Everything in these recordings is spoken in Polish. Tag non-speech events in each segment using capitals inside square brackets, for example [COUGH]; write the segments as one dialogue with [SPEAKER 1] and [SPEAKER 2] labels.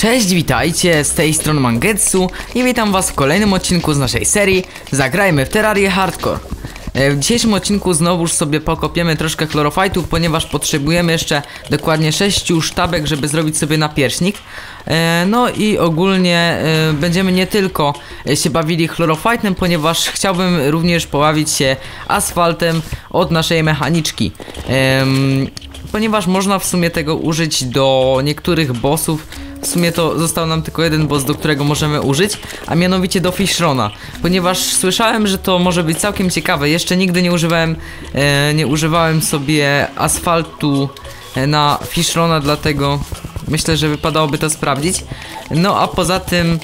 [SPEAKER 1] Cześć, witajcie, z tej strony Mangetsu i witam was w kolejnym odcinku z naszej serii Zagrajmy w Terrarię Hardcore. E, W dzisiejszym odcinku znowuż sobie pokopiemy troszkę chlorofajtów, ponieważ potrzebujemy jeszcze dokładnie 6 sztabek, żeby zrobić sobie napierśnik. E, No i ogólnie e, będziemy nie tylko się bawili chlorofajtem, ponieważ chciałbym również pobawić się asfaltem od naszej mechaniczki. Ponieważ można w sumie tego użyć do niektórych bossów, w sumie to został nam tylko jeden boss, do którego możemy użyć, a mianowicie do Fishrona. Ponieważ słyszałem, że to może być całkiem ciekawe. Jeszcze nigdy nie używałem, e, nie używałem sobie asfaltu e, na Fishrona, dlatego myślę, że wypadałoby to sprawdzić. No a poza tym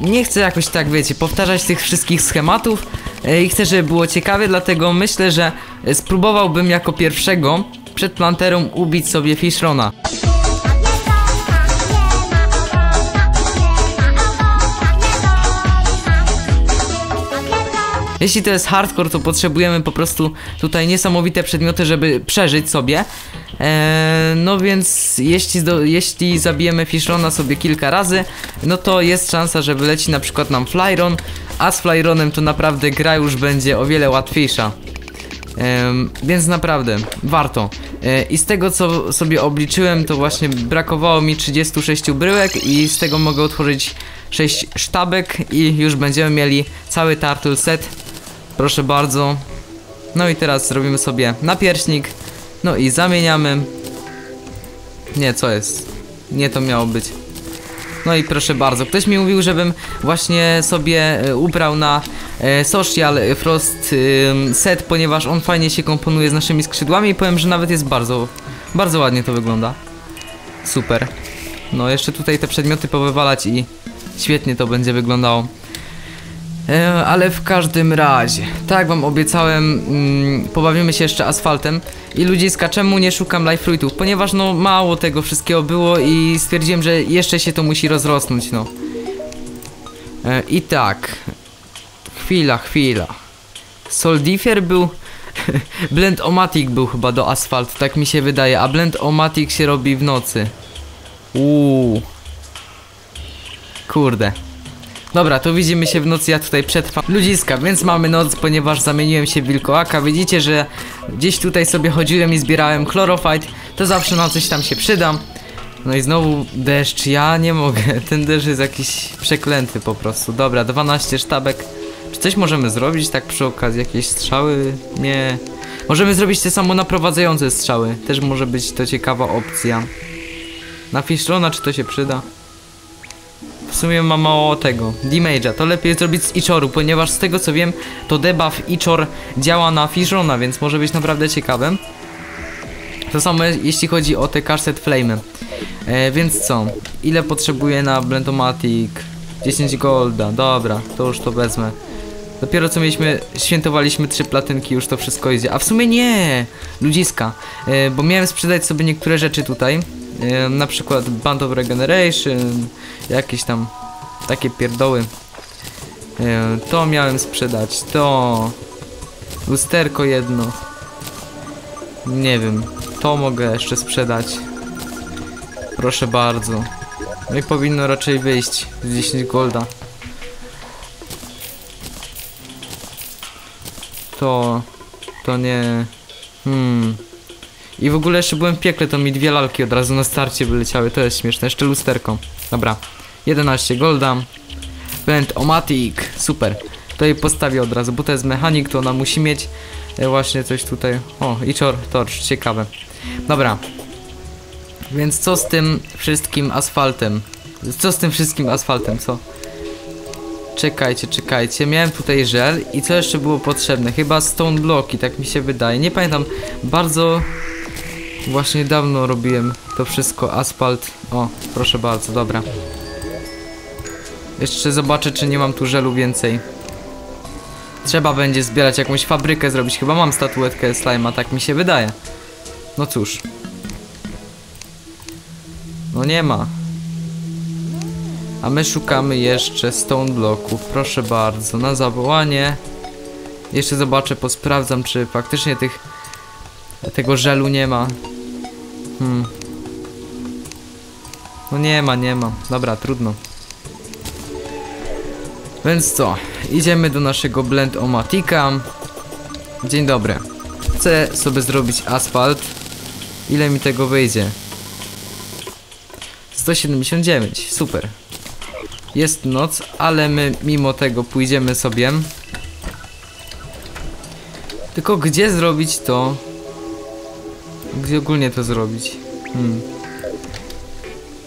[SPEAKER 1] nie chcę jakoś tak, wiecie, powtarzać tych wszystkich schematów e, i chcę, żeby było ciekawie, dlatego myślę, że spróbowałbym jako pierwszego przed planterą ubić sobie Fishrona. Jeśli to jest hardcore, to potrzebujemy po prostu tutaj niesamowite przedmioty, żeby przeżyć sobie. Eee, no więc jeśli, jeśli zabijemy Fishrona sobie kilka razy, no to jest szansa, że wyleci na przykład nam Flyron, a z Flyronem to naprawdę gra już będzie o wiele łatwiejsza. Więc naprawdę, warto. E, I z tego co sobie obliczyłem, to właśnie brakowało mi 36 bryłek i z tego mogę otworzyć 6 sztabek i już będziemy mieli cały turtle set. Proszę bardzo. No i teraz zrobimy sobie napierśnik. No i zamieniamy. Nie, co jest? Nie to miało być. No i proszę bardzo, ktoś mi mówił, żebym właśnie sobie e, ubrał na e, Social Frost ym, set, ponieważ on fajnie się komponuje z naszymi skrzydłami i powiem, że nawet jest bardzo, bardzo ładnie to wygląda. Super. No jeszcze tutaj te przedmioty powywalać i świetnie to będzie wyglądało. E, ale w każdym razie, tak wam obiecałem, mm, pobawimy się jeszcze asfaltem i ludziska, czemu nie szukam life fruitów? Ponieważ no mało tego wszystkiego było i stwierdziłem, że jeszcze się to musi rozrosnąć, no. E, I tak, chwila, chwila. Soldifier był, [LAUGHS] Blend Omatic był chyba do asfaltu, tak mi się wydaje, a Blend Omatic się robi w nocy. Uuu. Kurde. Dobra, to widzimy się w nocy, ja tutaj przetrwam ludziska, więc mamy noc, ponieważ zamieniłem się w wilkołaka. Widzicie, że gdzieś tutaj sobie chodziłem i zbierałem chlorofite, to zawsze na coś tam się przydam. No i znowu deszcz, ja nie mogę, [LAUGHS] ten deszcz jest jakiś przeklęty po prostu. Dobra, 12 sztabek. Czy coś możemy zrobić tak przy okazji? Jakieś strzały? Nie. Możemy zrobić te samo naprowadzające strzały, też może być to ciekawa opcja. Na Fishrona czy to się przyda? W sumie ma mało tego, damage'a, to lepiej zrobić z Ichoru, ponieważ z tego co wiem, to debuff Ichor działa na Fishrona, więc może być naprawdę ciekawe. To samo jeśli chodzi o te Carset Flame. E, więc co? Ile potrzebuję na Blendomatic? 10 golda, dobra, to już to wezmę. Dopiero co mieliśmy, świętowaliśmy trzy platynki, już to wszystko idzie. A w sumie nie, ludziska, e, bo miałem sprzedać sobie niektóre rzeczy tutaj. E, na przykład Band of Regeneration, jakieś tam takie pierdoły. E, to miałem sprzedać, to lusterko jedno. Nie wiem, to mogę jeszcze sprzedać. Proszę bardzo. No i powinno raczej wyjść z 10 golda. To... To nie... Hmm... I w ogóle jeszcze byłem w piekle, to mi dwie lalki od razu na starcie wyleciały, to jest śmieszne. Jeszcze lusterką. Dobra. 11 golda. Blend Omatic. Super. To jej postawię od razu, bo to jest mechanik, to ona musi mieć e, właśnie coś tutaj. O, i czor, torcz, ciekawe. Dobra. Więc co z tym wszystkim asfaltem? Co z tym wszystkim asfaltem, co? Czekajcie, czekajcie. Miałem tutaj żel i co jeszcze było potrzebne? Chyba stone bloki, tak mi się wydaje. Nie pamiętam. Bardzo właśnie dawno robiłem to wszystko. Asfalt. O, proszę bardzo, dobra. Jeszcze zobaczę, czy nie mam tu żelu więcej. Trzeba będzie zbierać jakąś fabrykę zrobić. Chyba mam statuetkę slima, tak mi się wydaje. No cóż. No nie ma. A my szukamy jeszcze stone bloków. Proszę bardzo, na zawołanie. Jeszcze zobaczę, posprawdzam, czy faktycznie tych tego żelu nie ma. Hmm. No nie ma, nie ma. Dobra, trudno. Więc co? Idziemy do naszego blend omatika. Dzień dobry. Chcę sobie zrobić asfalt. Ile mi tego wyjdzie? 179, super. Jest noc, ale my mimo tego pójdziemy sobie. Tylko gdzie zrobić to? Gdzie ogólnie to zrobić? Hmm.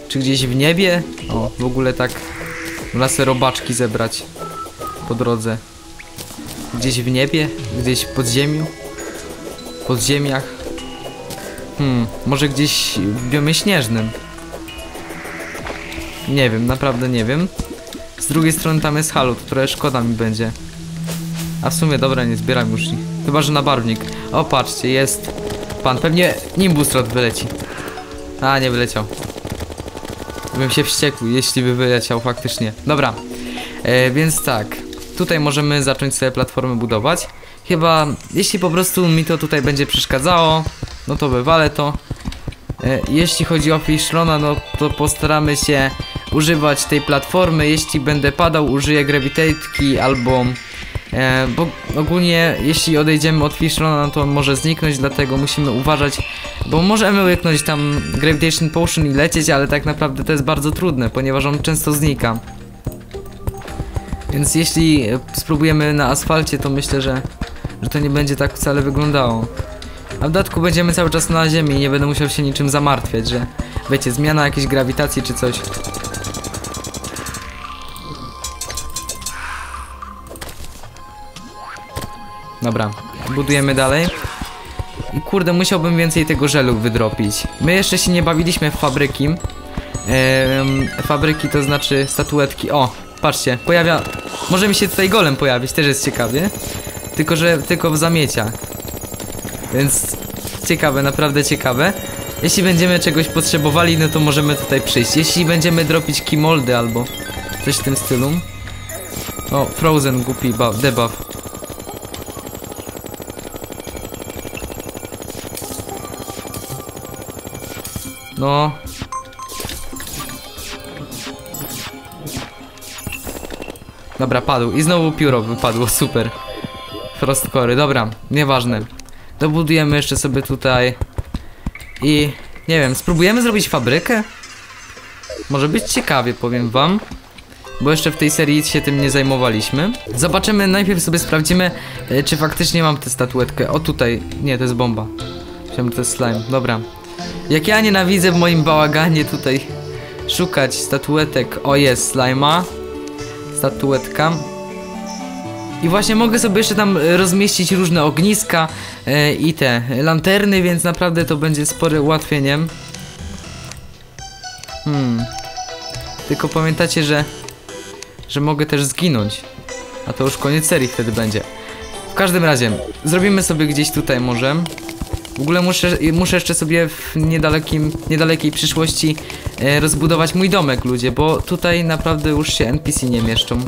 [SPEAKER 1] Czy gdzieś w niebie? O, w ogóle tak lasy robaczki zebrać po drodze. Gdzieś w niebie? Gdzieś w podziemiu? Pod ziemiach? Hmm, może gdzieś w biomie śnieżnym? Nie wiem, naprawdę nie wiem. Z drugiej strony tam jest to trochę szkoda mi będzie. A w sumie dobra, nie zbieram już ich. Chyba, że na barwnik. O, patrzcie, jest pan. Pewnie Nimbus Rod wyleci. A, nie wyleciał. Bym się wściekł, jeśli by wyleciał faktycznie. Dobra, e, więc tak. Tutaj możemy zacząć sobie platformę budować. Chyba, jeśli po prostu mi to tutaj będzie przeszkadzało, no to wywalę to. E, jeśli chodzi o Fishrona, no to postaramy się używać tej platformy. Jeśli będę padał, użyję Gravitate albo... E, bo ogólnie jeśli odejdziemy od Fishrona, to on może zniknąć, dlatego musimy uważać, bo możemy łyknąć tam Gravitation Potion i lecieć, ale tak naprawdę to jest bardzo trudne, ponieważ on często znika. Więc jeśli e, spróbujemy na asfalcie, to myślę, że, że to nie będzie tak wcale wyglądało. A w dodatku będziemy cały czas na ziemi i nie będę musiał się niczym zamartwiać, że wiecie, zmiana jakiejś grawitacji czy coś. Dobra, budujemy dalej. I kurde, musiałbym więcej tego żelu wydropić. My jeszcze się nie bawiliśmy w fabryki. Fabryki to znaczy statuetki. O, patrzcie, pojawia... Może mi się tutaj golem pojawić, też jest ciekawie. Tylko, że tylko w zamieciach. Więc ciekawe, naprawdę ciekawe. Jeśli będziemy czegoś potrzebowali, no to możemy tutaj przyjść. Jeśli będziemy dropić kimoldy albo coś w tym stylu. O, Frozen, głupi buff, debuff. No. Dobra, padł. I znowu pióro wypadło, super. Frostcory, dobra, nieważne. Dobudujemy jeszcze sobie tutaj. I nie wiem, spróbujemy zrobić fabrykę? Może być ciekawie, powiem wam. Bo jeszcze w tej serii się tym nie zajmowaliśmy. Zobaczymy, najpierw sobie sprawdzimy, e, czy faktycznie mam tę statuetkę. O tutaj, nie, to jest bomba. Chciałem, to jest slime, dobra. Jak ja nienawidzę w moim bałaganie tutaj szukać statuetek. O, jest slima. Statuetka. I właśnie mogę sobie jeszcze tam e, rozmieścić różne ogniska e, i te lanterny, więc naprawdę to będzie spore ułatwieniem. Hmm. Tylko pamiętacie, że że mogę też zginąć. A to już koniec serii wtedy będzie. W każdym razie, zrobimy sobie gdzieś tutaj może. W ogóle muszę, muszę jeszcze sobie w niedalekim, niedalekiej przyszłości e, rozbudować mój domek, ludzie, bo tutaj naprawdę już się NPC nie mieszczą.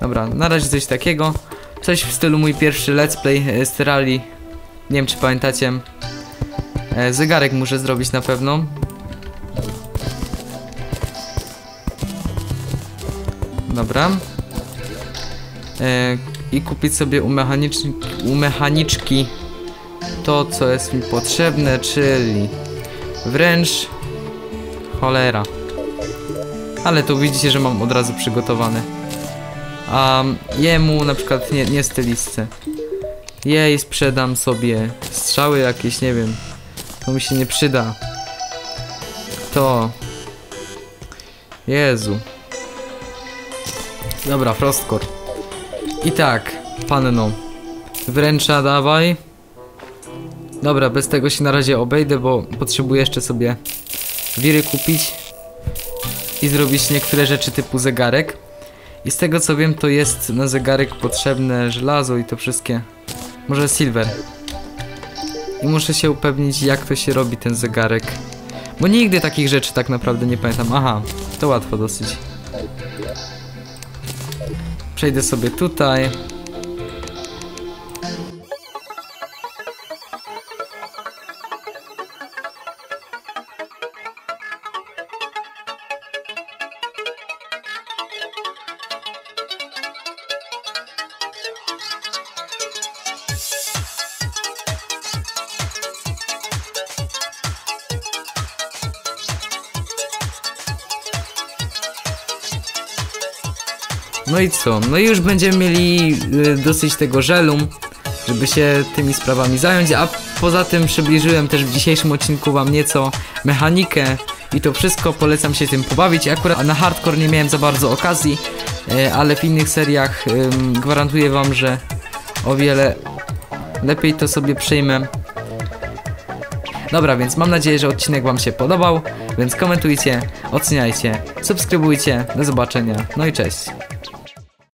[SPEAKER 1] Dobra, na razie coś takiego. Coś w stylu mój pierwszy let's play e, z Terrarii. Nie wiem czy pamiętacie. E, zegarek muszę zrobić na pewno. Dobra. E, I kupić sobie u, mechanicz- u mechaniczki to, co jest mi potrzebne, czyli wręcz cholera. Ale tu widzicie, że mam od razu przygotowane. A jemu na przykład nie, nie stylistce. Jej sprzedam sobie strzały jakieś, nie wiem. To mi się nie przyda. To. Jezu. Dobra, Frostcore. I tak, panno. Wręcza dawaj. Dobra, bez tego się na razie obejdę, bo potrzebuję jeszcze sobie wiry kupić i zrobić niektóre rzeczy typu zegarek. I z tego co wiem, to jest na zegarek potrzebne żelazo i to wszystkie. Może silver. I muszę się upewnić, jak to się robi ten zegarek. Bo nigdy takich rzeczy tak naprawdę nie pamiętam. Aha, to łatwo dosyć. Przejdę sobie tutaj. No i co? No i już będziemy mieli y, dosyć tego żelu, żeby się tymi sprawami zająć, a poza tym przybliżyłem też w dzisiejszym odcinku wam nieco mechanikę i to wszystko, polecam się tym pobawić. Akurat na hardcore nie miałem za bardzo okazji, y, ale w innych seriach gwarantuję wam, że o wiele lepiej to sobie przyjmę. Dobra, więc mam nadzieję, że odcinek Wam się podobał, więc komentujcie, oceniajcie, subskrybujcie, do zobaczenia, no i cześć.